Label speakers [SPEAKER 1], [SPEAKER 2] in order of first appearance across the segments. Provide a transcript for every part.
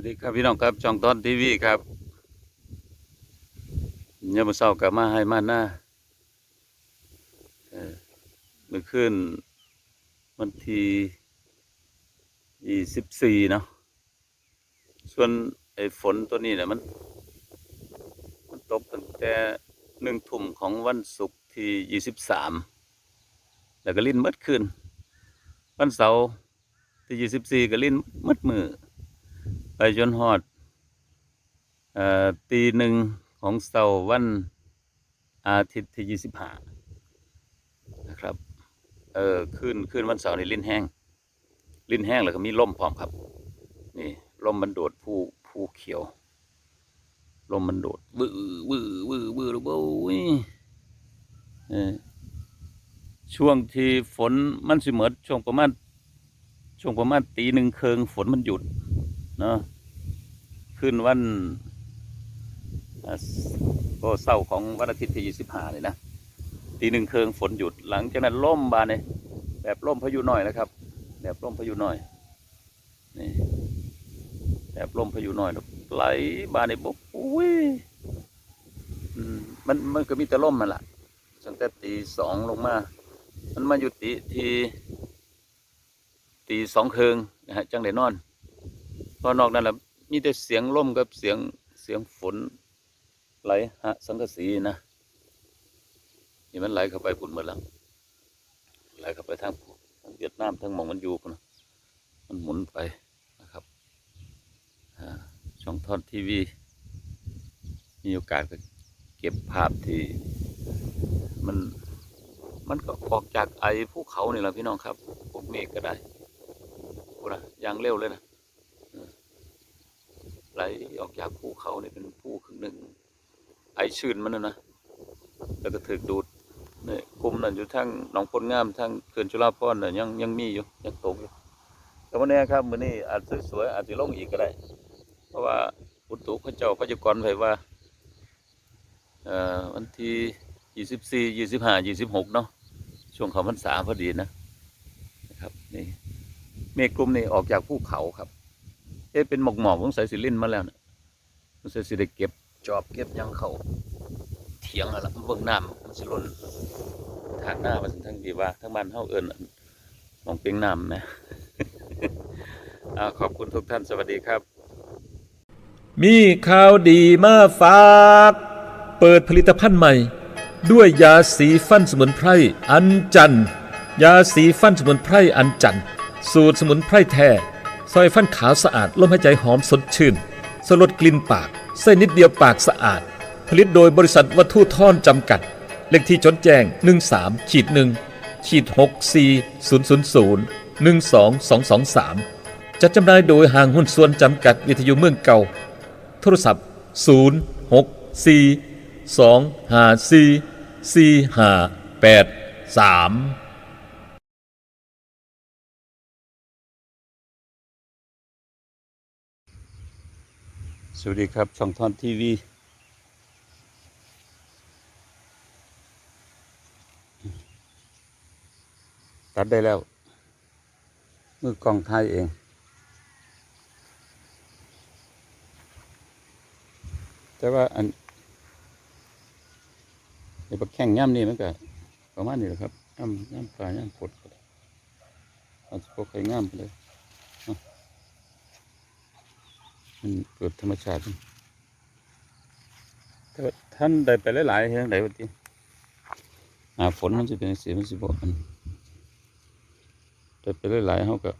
[SPEAKER 1] วัสดีครับพี่น้องครับช่องต้นทีวีครับยามมื้อเช้ากับมาให้มาหน้าเมื่อคืนวันที่ยี่สิบสี่เนาะส่วนไอ้ฝนตัวนี้เนี่ยมัน มันตกตั้งแต่หนึ่งทุ่มของวันศุกร์ที่ยี่สิบสามแล้วก็ลิ้นมัดคืนวันเสาร์ที่ยี่สิบสี่ก็ลิ้นมัดมือ ไปจนฮอดอตีหนึ่งของเสาร์วันอาทิตย์ที่ยี่สิบห้านะครับ เออคืนคืนวันเสาร์นี่ลิ้นแห้ง ลิ้นแห้งแล้วก็มีลมพร้อมครับ นี่ลมมันโดดผู้ผู้เขียวลมมันโดดวื้อวื้อวื้อวื้อแล้วเว้ยเออช่วงที่ฝนมันสิเหมิดช่วงประมาณช่วงประมาณตีหนึ่งเคืองฝนมันหยุด เนาะขึ้นวันก็เศร้าของวันอาทิตย์ที่ยี่สิบห้าเลยนะตีหนึ่งเคืองฝนหยุดหลังจากนั้นล่มบานเนี่ยแบบล่มพายุหน่อยนะครับ แบบล่มพายุหน่อยนี่แบบล่มพายุหน่อยไหลบานในปุ๊บอุ้ยมันมันก็มีแต่ล่มมันละตั้งแต่ตีสองลงมา มันมาอยู่ตีทีตีสองเคืองนะฮะจังได้นอน พอนอกนั้นแหละมีแต่เสียงลมกับเสียงเสียงฝนไหลฮะสังกะสีนะนี่มันไหลเข้าไปปุ่นหมดแล้วไหลเข้าไปทางทางเวียดนามทางมองมันอยู่นะมันหมุนไปนะครับช่องทอดทีวี มีโอกาสก็เก็บภาพที่มันมันก็ออกจากไอภูเขานี่แหละพี่น้องครับพวกเมฆก็ได้พูดนะอย่างเร็วเลยนะ ไหลออกจากภูเขาเนี่ยเป็นภูครึ่งหนึ่ง ไอชื้นมันนะนะแล้วก็ถึกดูดเนี่ยกลุ่มนั้นอยู่ทั้งหนองพลงามทั้งเขื่อนจุฬาภรเนี่ยยังยังมีอยู่ยังตกอยู่แต่วันนี้ครับมื้อนี้อาจสวยๆอาจจะลงอีกก็ได้ เพราะว่าอุตุพระเจ้าพยากรณ์ไว้ว่าวันที่ยี่สิบสี่ยี่สิบห้ายี่สิบหกเนาะช่วงเขาพรรษาพอดีนะนะครับนี่เมฆกลุ่มนี้ออกจากภูเขาครับ เอ๊ะเป็นหมอกหมอกของสายสิลินมาแล้วนะมันสิได้เก็บจอบเก็บหยังเขาเถียงอะไรเบื้องน้ำมันสิหล่นทางหน้ามันทั้งดีว่าทั้งบ้านเฮาเอิญมองเปียงน้ำนะอ่าขอบคุณทุกท่านสวัสดีครับ
[SPEAKER 2] มีข่าวดีมาฝาก เปิดผลิตภัณฑ์ใหม่ ด้วยยาสีฟันสมุนไพรอันจันยาสีฟันสมุนไพรอันจันสูตรสมุนไพรแท้ ซอยฟันขาวสะอาดลมหายใจหอมสดชื่น สลดกลิ่นปาก เส้นนิดเดียวปากสะอาด ผลิตโดยบริษัทวัตถุท่อนจำกัด เลขที่จดแจ้ง 13ขีด1ขีด64000 12223 จัดจำหน่ายโดยห้างหุ้นส่วนจำกัดวิทยุเมืองเก่า โทรศัพท์ 0 6 4
[SPEAKER 1] สวัสดีครับช่องทอนทีวีตัดได้แล้ว มือกล้องถ่ายเอง แต่ว่าอันไอ้บักแข่งย่ำนี่มันก็ประมาณนี้แหละครับย่ำย่ำปลาย่ำปดก็ได้เอาสปกไข่ง่ามไปเลย มันเกิดธรรมชาติแต่ท่านได้ไปหลายๆเรื่องไหนวันที่หาฝนมันจะเป็นสีมันสิบอันได้ไปหลายๆเขาก็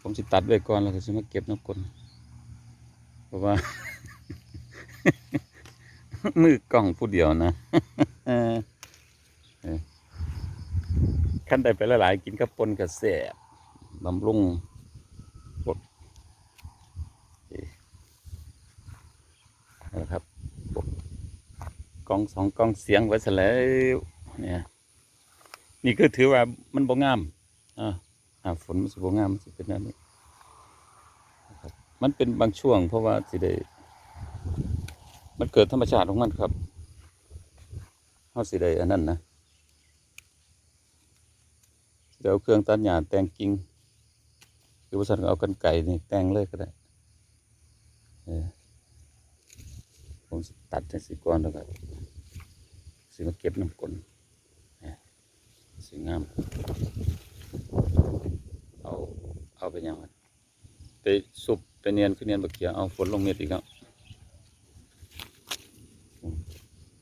[SPEAKER 1] ผมสิตัดไว้ก่อนแล้วก็สิมาเก็บน้ำกลนเพราะว่า มือกล้องผู้เดียวนะขั้นได้ไปหลายๆกินกับปนกับแสบบำรุง นะครับกล้องสองกล้องเสียงไว้เสแล้วเนี่ยนี่ก็ถือว่ามันบ่งามอ่าอ่าฝนมันสิบ่งามมันสิเป็นอันนี้ครับมันเป็นบางช่วง เพราะว่าสิได้มันเกิดธรรมชาติของมันครับเฮาสิได้อันนั้นนะเดี๋ยวเครื่องตัดหญ้าแต่งกิ่งคือว่าสันก็เอากันไก่นี่แต่งเลยก็ได้เออ ผมตัดจังสีก้อนแล้วก็สิมาเก็บน้ำกลนเนี่ยสีงาม เอาเอาไปยังไงไปสุบไปเนียนขึ้นเนียนบักเขียเอาฝนลงเม็ดอีกแล้ว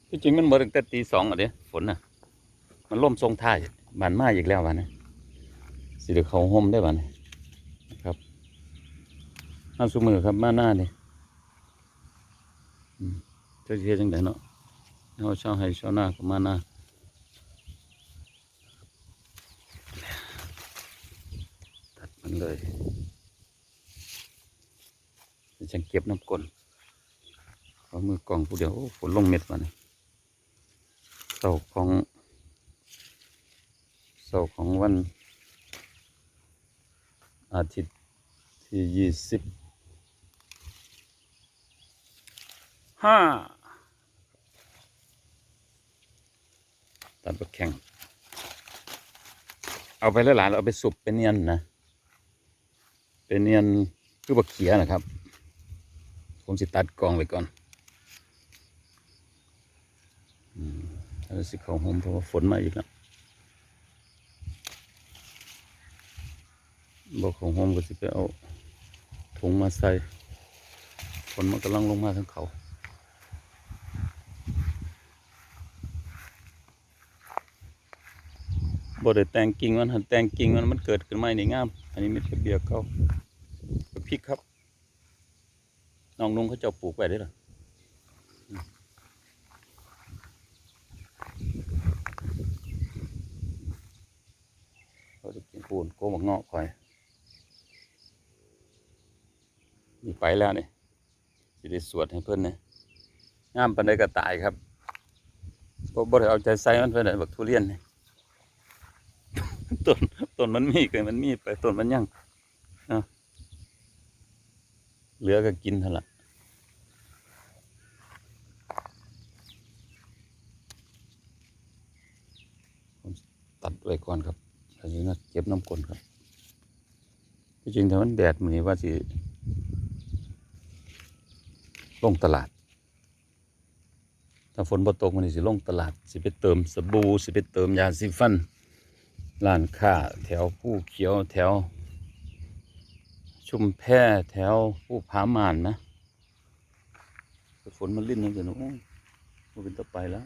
[SPEAKER 1] ที่จริงมันหมดตั้งแต่ตีสองอะเด้ฝนน่ะ มันล่มทรงท่ายบานมาอีกแล้ววันนี้สิเดี๋ยวเขาห่มได้วันนี้ครับมาสุมือครับมาหน้านี่อืมเจะเทียจังไดเนาะเอาเช่าให้ชาหน้าก็มานาตัดมันเลยจะเก็บน้ำกลนเอามือกองผู้เดียวฝนลงเม็ดวันนี้เสาของเสาร์ของวันอาทิตย์ที่ยี่สิบ ห้าตัดบักแข่งเอาไปแล้วหลายๆเราเอาไปสุบเป็นเนียนนะ เป็นเนียนคือบักเขียนะครับ ผมสิตัดกองไว้ก่อนอืมแล้วสิเขาหอมเพราะว่าฝนมาอีกแล้วบอกของโฮมก็สิไปเอาถุงมาใส่ฝนมันกำลังลงมาทั้งเขา บ่ได้แต่งกิ่งมันหันแต่งกิ่งมันมันเกิดขึ้นมาในงาม อันนี้มีแต่เบียร์เก่าพริกครับน้องนุ่งเขาเจ้าปลูกไว้ได้หรอเขาจะกินปูนโกมักเงาะคอยนี่ไปแล้วนี่สิได้สวดให้เพิ่อนนะงามปันใดก็ตายครับบ่บ่ได้เอาใจใส่มันเพิ่อนได้บักทุเรียนนี่ ต้นต้นมันมีเกินมันมีไปต้นมันยังเหลือก็กินเท่านั้นละผมตัดไว้ก่อนครับแล้วจะนัดเก็บน้ำกลนครับที่จริงถ้ามันแดดมือนี้ว่าสิลงตลาด ถ้าฝนบ่ตกมันนี่สิลงตลาด สิไปเติมสบู่สิไปเติมยาสีฟัน ร้านค้าแถวผู้เขียวแถว ชุมแพแถวผู้ผาหมานนะฝนมันลิ้นนั่นสินะโอ้ยมันเป็นตะไปแล้ว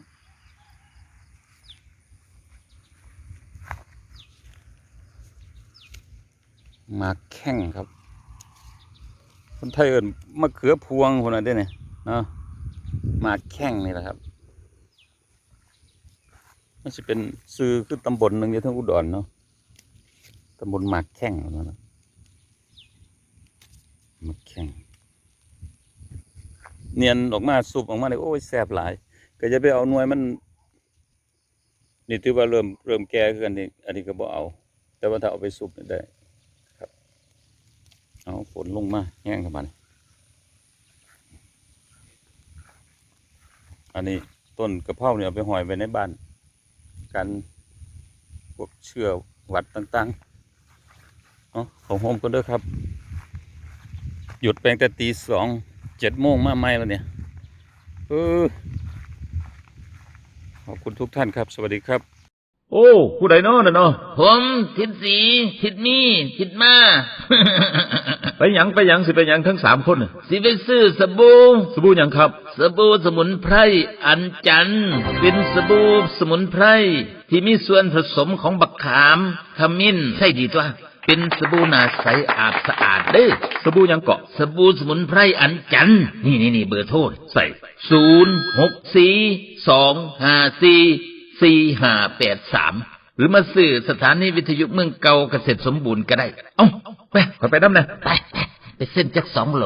[SPEAKER 1] มาแข่งครับ คนไทยเอินมะเขือพวงคนนั้นได้เนี่ยเนาะมาแข้งนี่แหละครับ มันจะเป็นซื้อคือตำบลหนึ่งในทั้งอุดรเนาะตำบลหมากแข้งนั่นนะหมากแข้งเนียนออกมาสุบออกมาเลยโอ้ยแสบหลาย ก็จะไปเอาหน่วยมัน นี่ถือว่าเริ่มเริ่มแก่ขึ้นอันนี้อันนี้ก็บ่เอา แต่ว่าถ้าเอาไปสุบนี่ได้เอาฝนลงมาแห้งกับมันอันนี้ต้นกระเพราเนี่ยเอาไปหอยไว้ในบ้าน กันพวกเชื้อหวัดต่างๆเอาของโฮมก็เด้อครับ หยุดแปลงแต่ตีสองเจ็ดโมงมาไม่แล้วเนี่ยเออขอบคุณทุกท่านครับ สวัสดีครับ
[SPEAKER 2] โอ้ผู้ใดเนาะน่ะเนาะ
[SPEAKER 3] ผมทิดสีทิดมีทิดมา
[SPEAKER 2] ไปหยังไปหยังสิไปหยังทั้งสามคนน่ะ
[SPEAKER 3] สิไปซื้อสบู่
[SPEAKER 2] สบู่หยังครับ
[SPEAKER 3] สบู่สมุนไพรอันจันทร์เป็นสบู่สมุนไพรที่มีส่วนผสมของบักขามขมิ้นใช่ดีตัวเป็นสบู่หนาใสอาบสะอาดเด้อ
[SPEAKER 2] สบู่หยังเกาะ
[SPEAKER 3] สบู่สมุนไพรอันจันทร์นี่นี่นี่เบอร์โทร
[SPEAKER 2] ใส่
[SPEAKER 3] ศูนย์หกสี่สองห้าสี่ สี่ห้าแปดสามหรือมาสื่อสถานีวิทยุเมืองเก่าเกษตรสมบูรณ์ก็ได้ เอ้าไป
[SPEAKER 2] ขอไปน้ำนะ
[SPEAKER 3] ไป ไปไปเส้นจักสองโหล